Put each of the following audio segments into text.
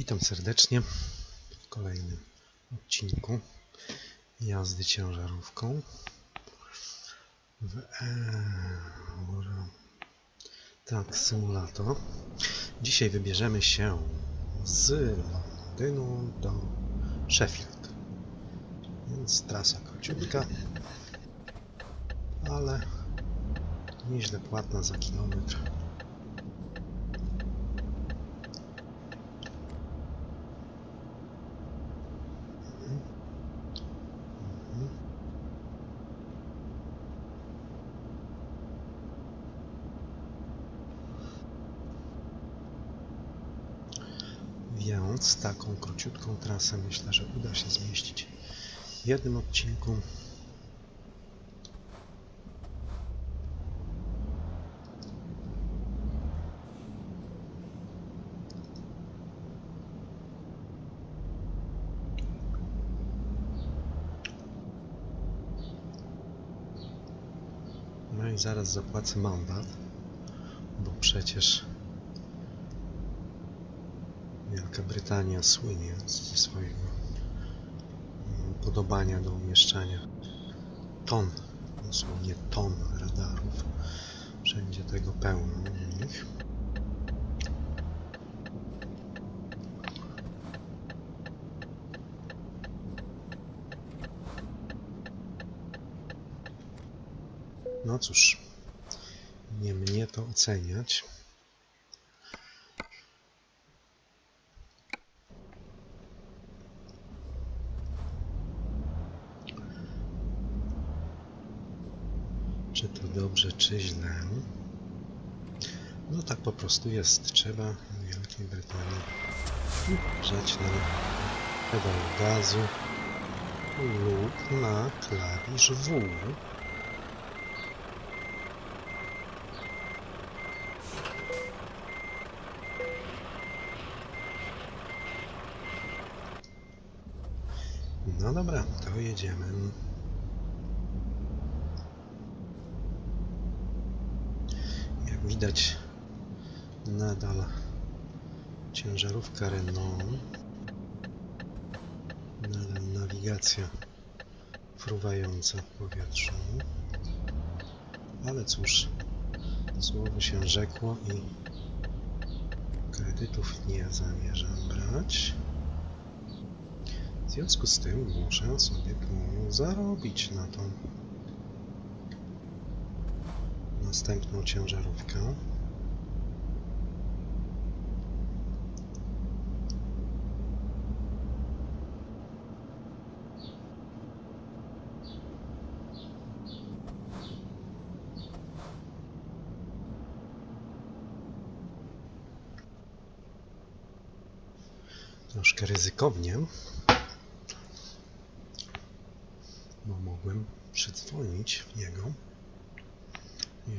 Witam serdecznie w kolejnym odcinku jazdy ciężarówką w Euro Truck Simulator. Dzisiaj wybierzemy się z Londynu do Sheffield. Więc trasa króciutka, ale nieźle płatna za kilometr. Więc taką króciutką trasę myślę, że uda się zmieścić w jednym odcinku. No i zaraz zapłacę mandat, bo przecież Wielka Brytania słynie ze swojego mm, podobania do umieszczania ton, dosłownie ton radarów. Wszędzie tego pełno u nich. No cóż, nie mnie to oceniać. Czy to dobrze, czy źle? No tak po prostu jest. Trzeba w Wielkiej Brytanii uważać na pedał gazu lub na klawisz W. No dobra, to jedziemy. Jak widać, nadal ciężarówka Renault. Nadal nawigacja fruwająca w powietrzu. Ale cóż, słowo się rzekło i kredytów nie zamierzam brać. W związku z tym muszę sobie tu zarobić na tą następną ciężarówkę. Troszkę ryzykownie, bo mogłem przydzwonić w niego.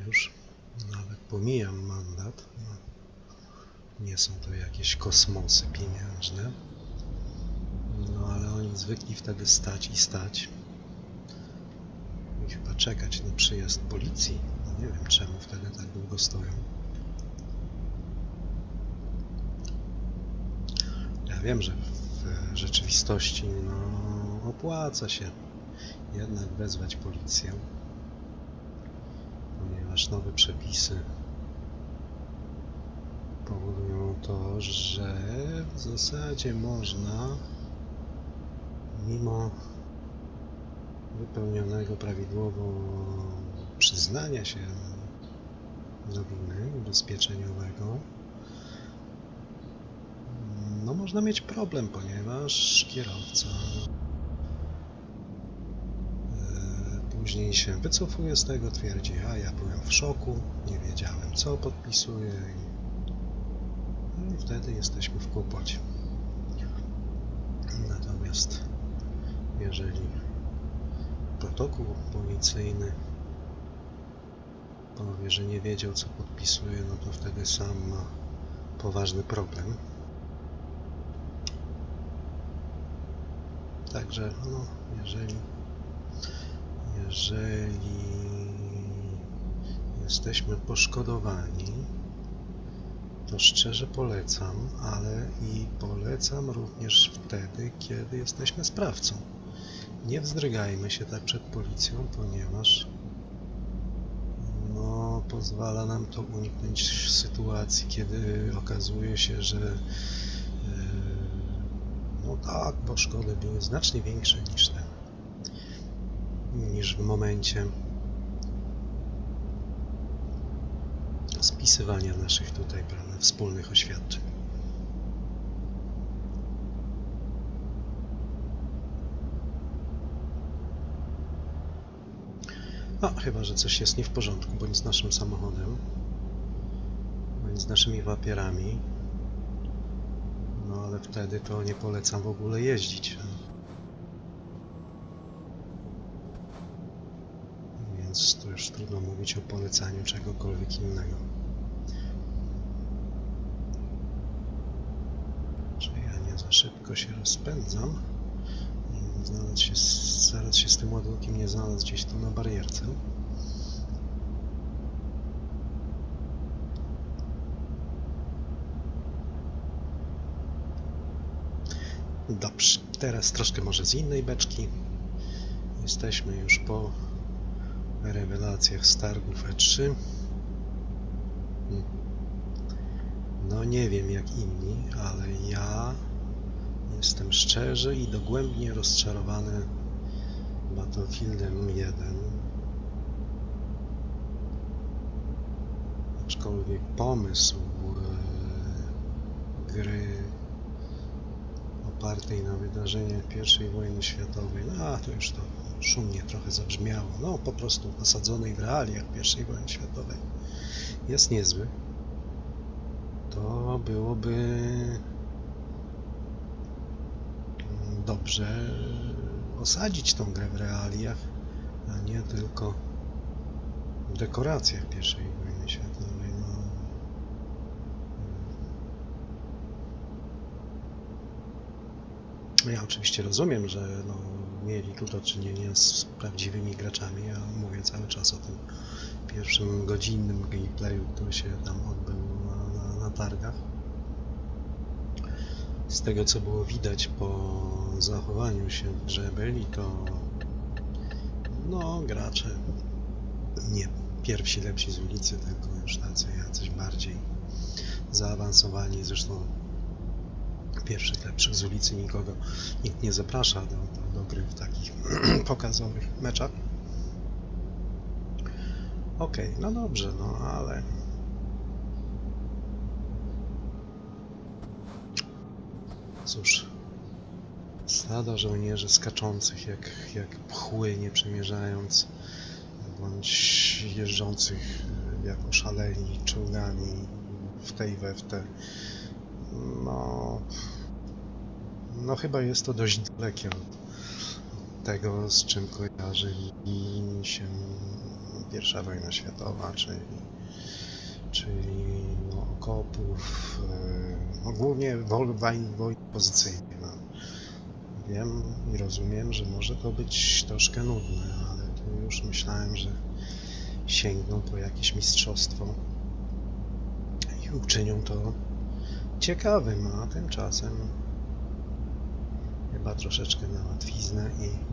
Już nawet pomijam mandat. No, nie są to jakieś kosmosy pieniężne. No ale oni zwykli wtedy stać i stać. I chyba czekać na przyjazd policji. No, nie wiem czemu wtedy tak długo stoją. Ja wiem, że w rzeczywistości no, opłaca się jednak wezwać policję nowe przepisy. Powodują to, że w zasadzie można mimo wypełnionego prawidłowo przyznania się do winy ubezpieczeniowego no można mieć problem, ponieważ kierowca Później się wycofuje z tego, twierdzi, a ja byłem w szoku, nie wiedziałem co podpisuję i, no i wtedy jesteśmy w kłopocie. Natomiast jeżeli protokół policyjny powie, że nie wiedział co podpisuje, no to wtedy sam ma poważny problem. Także no, jeżeli jeżeli jesteśmy poszkodowani, to szczerze polecam, ale i polecam również wtedy, kiedy jesteśmy sprawcą. Nie wzdrygajmy się tak przed policją, ponieważ no, pozwala nam to uniknąć sytuacji, kiedy okazuje się, że e, no tak, bo szkody były znacznie większe niż te, niż w momencie spisywania naszych tutaj prawda, wspólnych oświadczeń. No, chyba, że coś jest nie w porządku, bądź z naszym samochodem, bądź z naszymi papierami. No, ale wtedy to nie polecam w ogóle jeździć. Więc to już trudno mówić o polecaniu czegokolwiek innego. Czy ja nie za szybko się rozpędzam? Znalazł się, zaraz się z tym ładunkiem nie znalazł gdzieś tu na barierce. Dobrze, teraz troszkę może z innej beczki. Jesteśmy już po rewelacjach z targów E3. Hmm. No nie wiem jak inni, ale ja jestem szczerze i dogłębnie rozczarowany Battlefieldem 1. Aczkolwiek pomysł e, gry opartej na wydarzeniach I wojny światowej, no a to już to szumnie trochę zabrzmiało, no po prostu osadzonej w realiach I wojny światowej jest niezły, to byłoby dobrze osadzić tą grę w realiach, a nie tylko w dekoracjach I wojny światowej. No. Ja oczywiście rozumiem, że no, mieli tu do czynienia z prawdziwymi graczami. Ja mówię cały czas o tym pierwszym godzinnym gameplayu, który się tam odbył na, na, na targach. Z tego co było widać po zachowaniu się w grze byli to no gracze nie pierwsi lepsi z ulicy, tylko już tacy jacyś bardziej zaawansowani. Zresztą pierwszych lepszych z ulicy nikogo nikt nie zaprasza do, do, gry w takich pokazowych meczach. Okej, no dobrze, no ale cóż, stada żołnierzy skaczących jak, jak pchły, nie przemierzając, bądź jeżdżących jak oszaleli czołgami w tej we w te. No, no chyba jest to dość dalekie od tego, z czym kojarzy mi się pierwsza wojna światowa, czyli, czyli no, okopów, e, no, głównie woj- wojn pozycyjnych. No. Wiem i rozumiem, że może to być troszkę nudne, ale tu już myślałem, że sięgną po jakieś mistrzostwo i uczynią to ciekawym, a tymczasem chyba troszeczkę na łatwiznę i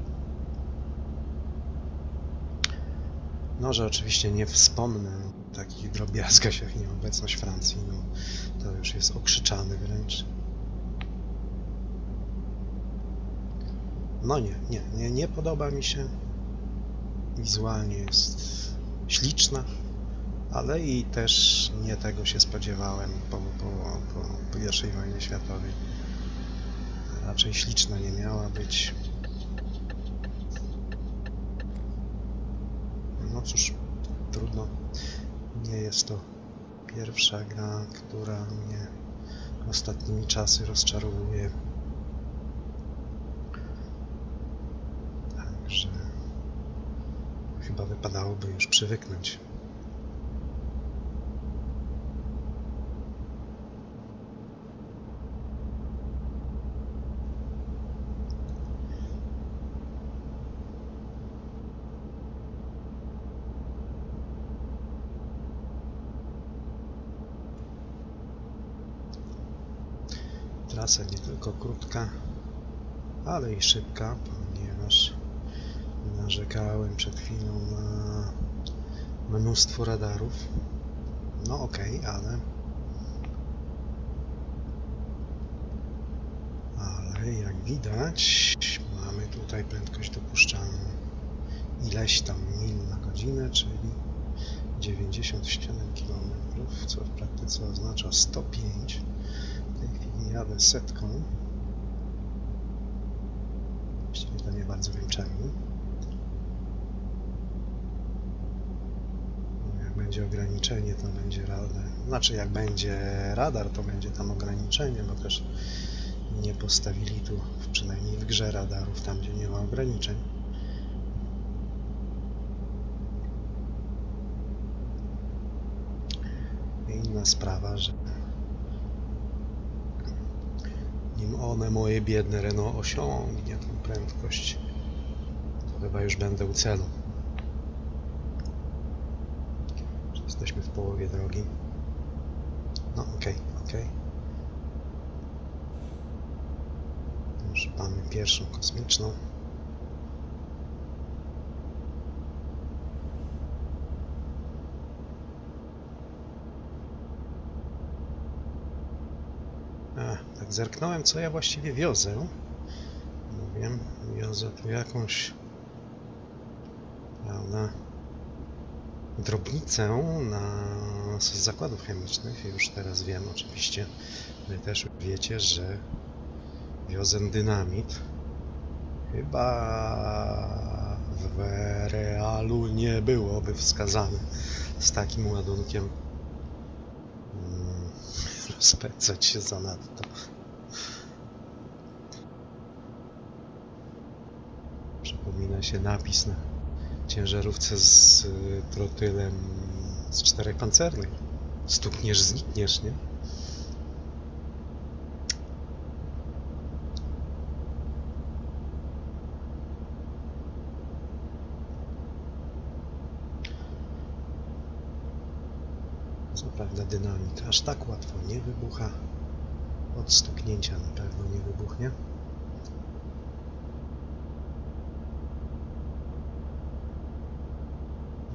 no, że oczywiście nie wspomnę o takich drobiazgach jak nieobecność Francji, no to już jest okrzyczany wręcz. No nie, nie, nie, nie podoba mi się. Wizualnie jest śliczna, ale i też nie tego się spodziewałem po, po, po, po I wojnie światowej. Raczej śliczna nie miała być. No cóż, trudno. Nie jest to pierwsza gra, która mnie ostatnimi czasy rozczarowuje. Także chyba wypadałoby już przywyknąć. Trasa nie tylko krótka, ale i szybka, ponieważ narzekałem przed chwilą na mnóstwo radarów. No okej, ale ale jak widać mamy tutaj prędkość dopuszczalną ileś tam mil na godzinę, czyli 97 km, co w praktyce oznacza 105. Jadę setką. Właściwie to nie bardzo wiem czemu. No, Jak będzie ograniczenie, to będzie radar. Znaczy, jak będzie radar, to będzie tam ograniczenie, bo też nie postawili tu, przynajmniej w grze radarów, tam gdzie nie ma ograniczeń. Inna sprawa, że nim one, moje biedne Renault, osiągnie tą prędkość, to chyba już będę u celu. Jesteśmy w połowie drogi. No, okej, okej. Już mamy pierwszą kosmiczną. A, tak zerknąłem, co ja właściwie wiozę. No wiem, wiozę tu jakąś, prawda, drobnicę na, z zakładów chemicznych. Już teraz wiem, oczywiście, wy też wiecie, że wiozę dynamit. Chyba w realu nie byłoby wskazane z takim ładunkiem mm, rozpędzać się zanadto. Przypomina się napis na ciężarówce z y, trotylem z czterech pancernych. Stukniesz, znikniesz, nie? Co prawda dynamit aż tak łatwo nie wybucha. Od stuknięcia na pewno nie wybuchnie.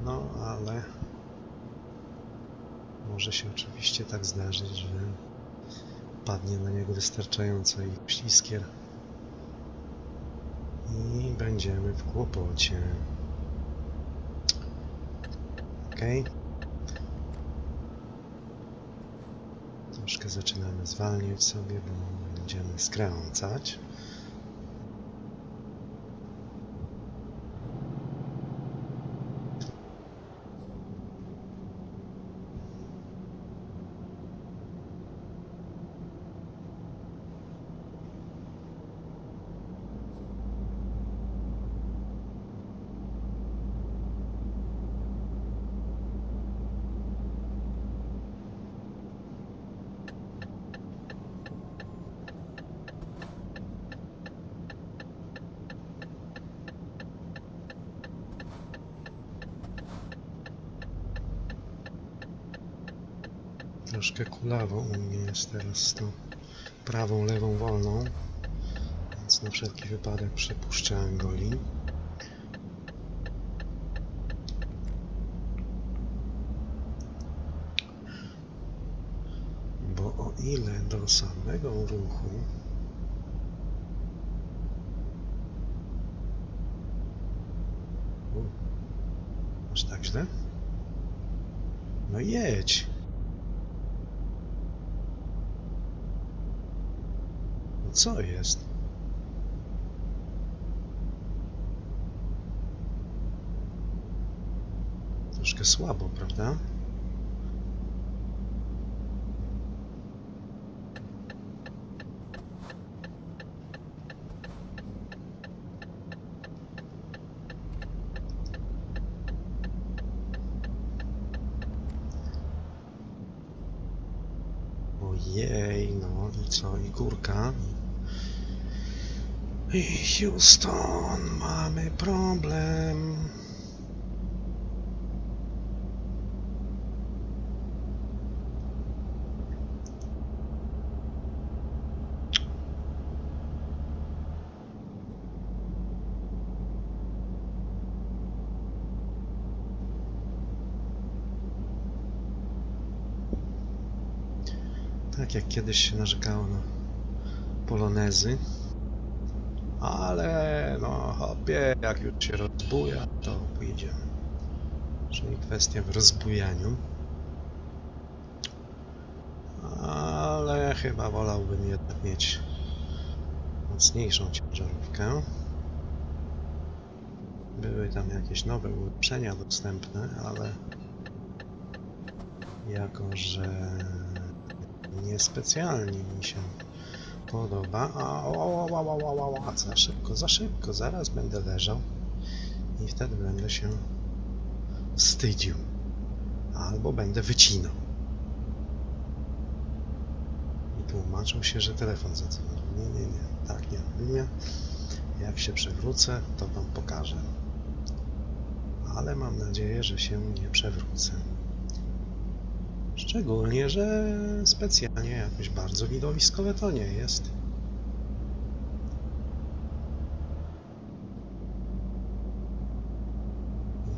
No, ale może się oczywiście tak zdarzyć, że padnie na niego wystarczająca ilość iskier i będziemy w kłopocie. Okej. Troszkę zaczynamy zwalniać sobie, bo będziemy skręcać. Troszkę kulawo u mnie jest teraz z tą prawą, lewą wolną, więc na wszelki wypadek przepuszczę Angoli. Bo o ile do samego ruchu U, Aż tak źle? No jedź! Co jest? Troszkę słabo, prawda? Houston, mamy problem. Tak jak kiedyś się narzekało na polonezy. Ale no hopie, jak już się rozbuja, to pójdziemy. Czyli kwestia w rozbujaniu. Ale chyba wolałbym jednak mieć mocniejszą ciężarówkę. Były tam jakieś nowe ulepszenia dostępne, ale jako, że niespecjalnie mi się podoba. A, o, o, o, o, o, o, za szybko, za szybko, zaraz będę leżał i wtedy będę się wstydził. Albo będę wycinał. I tłumaczył się, że telefon zadzwonił. Nie, nie, nie, tak nie nie. Jak się przewrócę, to wam pokażę. Ale mam nadzieję, że się nie przewrócę. Szczególnie, że specjalnie jakoś bardzo widowiskowe to nie jest.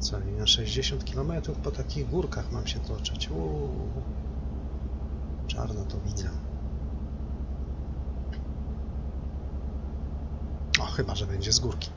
Co, na 60 km po takich górkach mam się toczyć. Uuu. Czarno to widzę. O, chyba, że będzie z górki.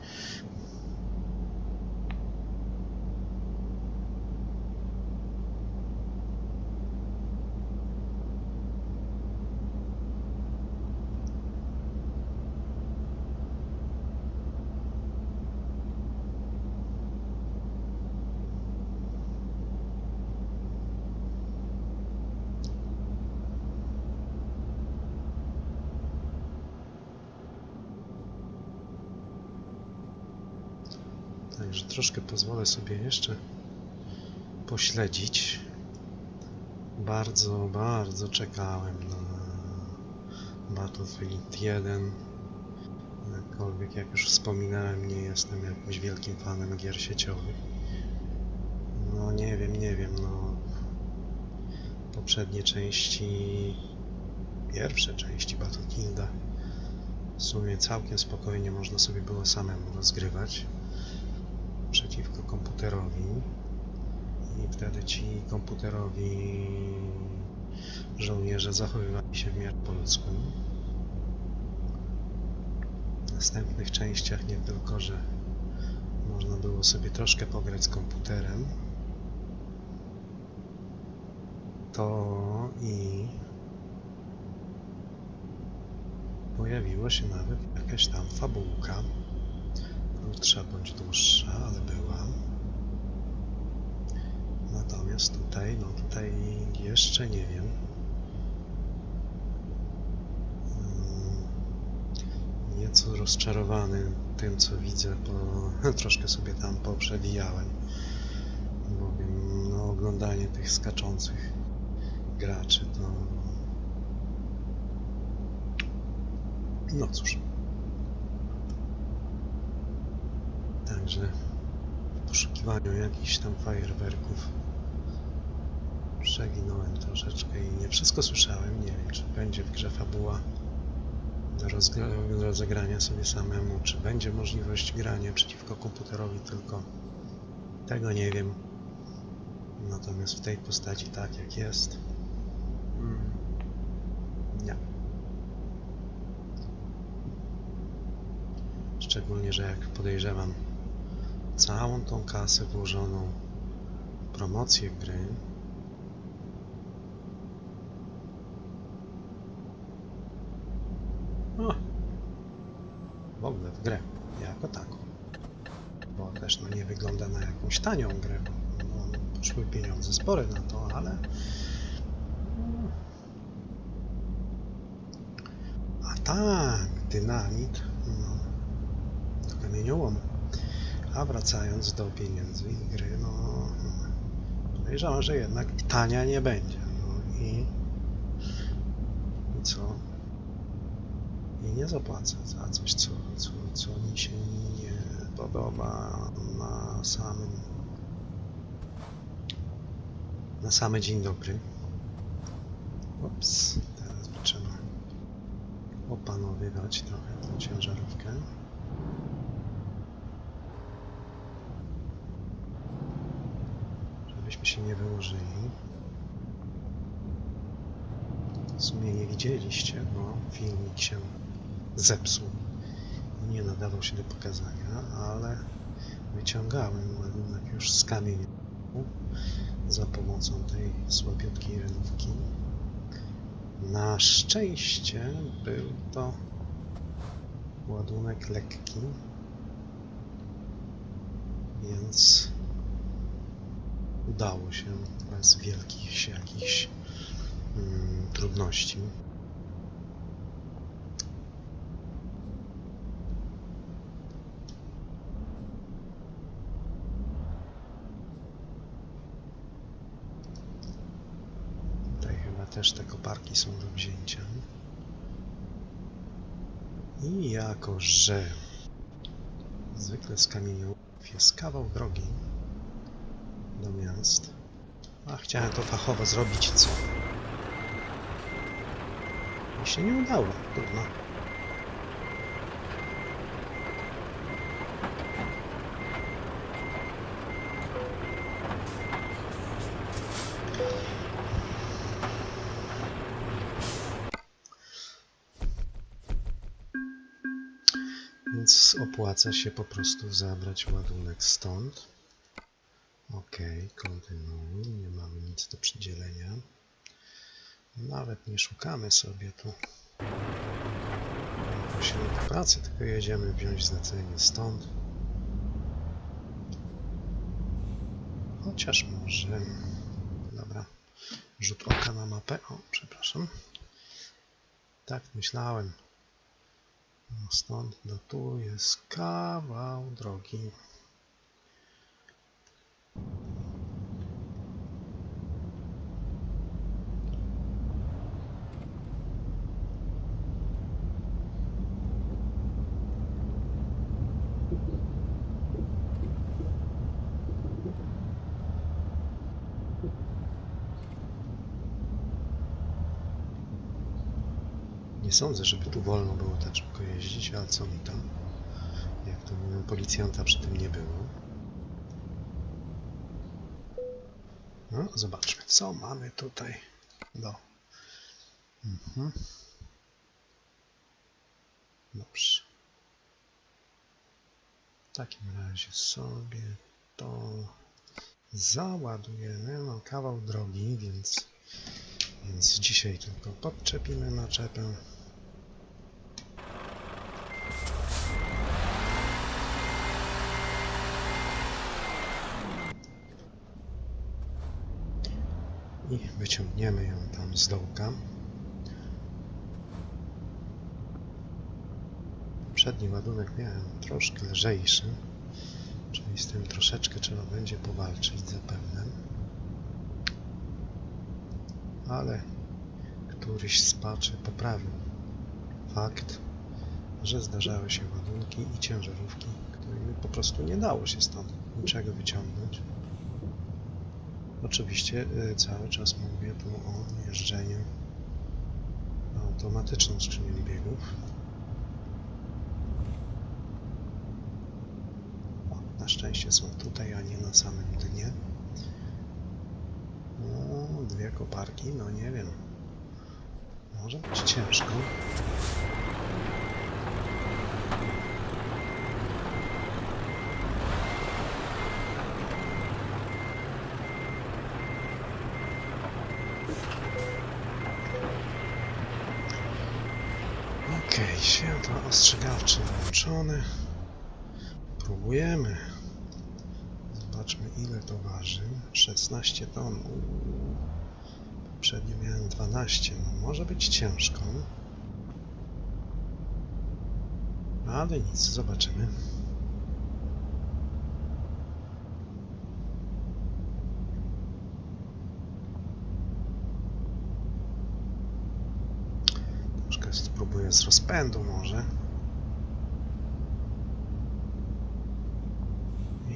Także troszkę pozwolę sobie jeszcze pośledzić. Bardzo, bardzo czekałem na Battlefield 1. Jakkolwiek, jak już wspominałem, nie jestem jakimś wielkim fanem gier sieciowych. No nie wiem, nie wiem, no poprzednie części, pierwsze części Battlefielda w sumie całkiem spokojnie można sobie było samemu rozgrywać przeciwko komputerowi i wtedy ci komputerowi żołnierze zachowywali się w miarę po ludzku. W następnych częściach nie tylko, że można było sobie troszkę pograć z komputerem, to i pojawiło się nawet jakaś tam fabułka krótsza bądź dłuższa, ale była. Natomiast tutaj, no tutaj jeszcze nie wiem. Mm, Nieco rozczarowany tym, co widzę, bo troszkę sobie tam poprzewijałem. Bowiem no, oglądanie tych skaczących graczy to... No cóż. Także w poszukiwaniu jakichś tam fajerwerków przewinąłem troszeczkę i nie wszystko słyszałem. Nie wiem, czy będzie w grze fabuła do, rozgra- do rozegrania sobie samemu, czy będzie możliwość grania przeciwko komputerowi tylko. Tego nie wiem. Natomiast w tej postaci tak jak jest. Mm, nie. Szczególnie, że jak podejrzewam całą tą kasę włożoną w promocję gry. O, w ogóle w grę jako taką. Bo też no nie wygląda na jakąś tanią grę no, poszły pieniądze spore na to, ale a tak, dynamit no, do kamieniołomu a wracając do pieniędzy i gry, no podejrzewam, że jednak tania nie będzie. No i, i co? I nie zapłacę za coś, co, co, co mi się nie podoba na samym na samy dzień dobry. Ups, teraz trzeba opanowywać trochę tę ciężarówkę. Żebyśmy się nie wyłożyli. w sumie nie widzieliście, bo filmik się zepsuł nie nadawał się do pokazania, ale wyciągałem ładunek już z kamienia za pomocą tej słabiutkiej renówki. Na szczęście był to ładunek lekki, więc udało się bez wielkich jakichś mm, trudności. Tutaj chyba też te koparki są do wzięcia. I jako, że zwykle z kamieniów jest kawał drogi do miast, a chciałem to fachowo zrobić, co? Mi się nie udało, trudno. Więc opłaca się po prostu zabrać ładunek stąd. Ok, kontynuuj, nie mamy nic do przydzielenia. Nawet nie szukamy sobie tu pośrodku pracy, tylko jedziemy wziąć zlecenie stąd. Chociaż może... Dobra, rzut oka na mapę. O, przepraszam. Tak myślałem. No stąd do tu jest kawał drogi. Nie sądzę, żeby tu wolno było tak szybko jeździć, ale co mi tam? Jak to mówią, policjanta przy tym nie było. No, zobaczmy, co mamy tutaj do. Mhm. Dobrze. W takim razie sobie to załadujemy. No, kawał drogi, więc, więc dzisiaj tylko podczepimy naczepę. I wyciągniemy ją tam z dołka. Przedni ładunek miałem troszkę lżejszy, czyli z tym troszeczkę trzeba będzie powalczyć zapewne. Ale któryś z paczy poprawił fakt, że zdarzały się ładunki i ciężarówki, którymi po prostu nie dało się stąd niczego wyciągnąć. Oczywiście y, cały czas mówię tu o jeżdżeniu automatyczną skrzynią biegów. O, na szczęście są tutaj, a nie na samym dnie. No, dwie koparki, no nie wiem. Może być ciężko. Okej, światła ostrzegawcze włączone. Próbujemy. Zobaczmy ile to waży. 16 ton. Poprzednio miałem 12. No może być ciężko. Ale nic, zobaczymy. Spróbuję z rozpędu może.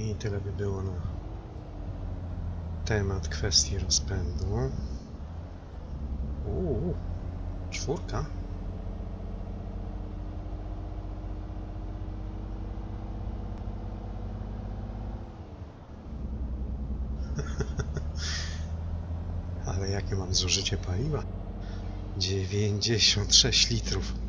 I tyle by było na temat kwestii rozpędu. Uuu, czwórka. Ale jakie mam zużycie paliwa? 96 litrów.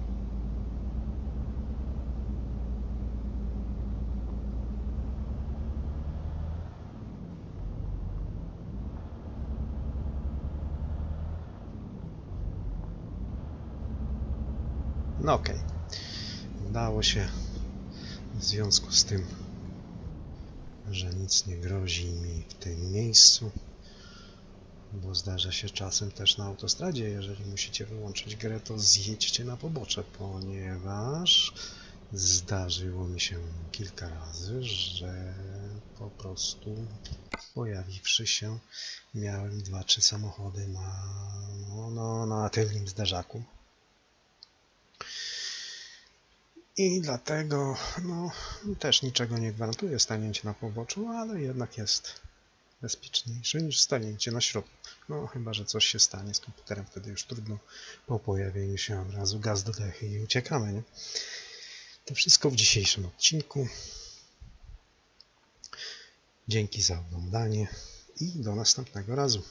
No okej. Udało się w związku z tym, że nic nie grozi mi w tym miejscu, bo zdarza się czasem też na autostradzie, jeżeli musicie wyłączyć grę, to zjedźcie na pobocze, ponieważ zdarzyło mi się kilka razy, że po prostu pojawiwszy się miałem dwa, trzy samochody na, no, no, na tylnym zderzaku. I dlatego no, też niczego nie gwarantuje stanięcie na poboczu, ale jednak jest bezpieczniejsze niż stanięcie na środku. No chyba, że coś się stanie z komputerem, wtedy już trudno po pojawieniu się od razu gaz do dechy i uciekamy. Nie? To wszystko w dzisiejszym odcinku. Dzięki za oglądanie i do następnego razu.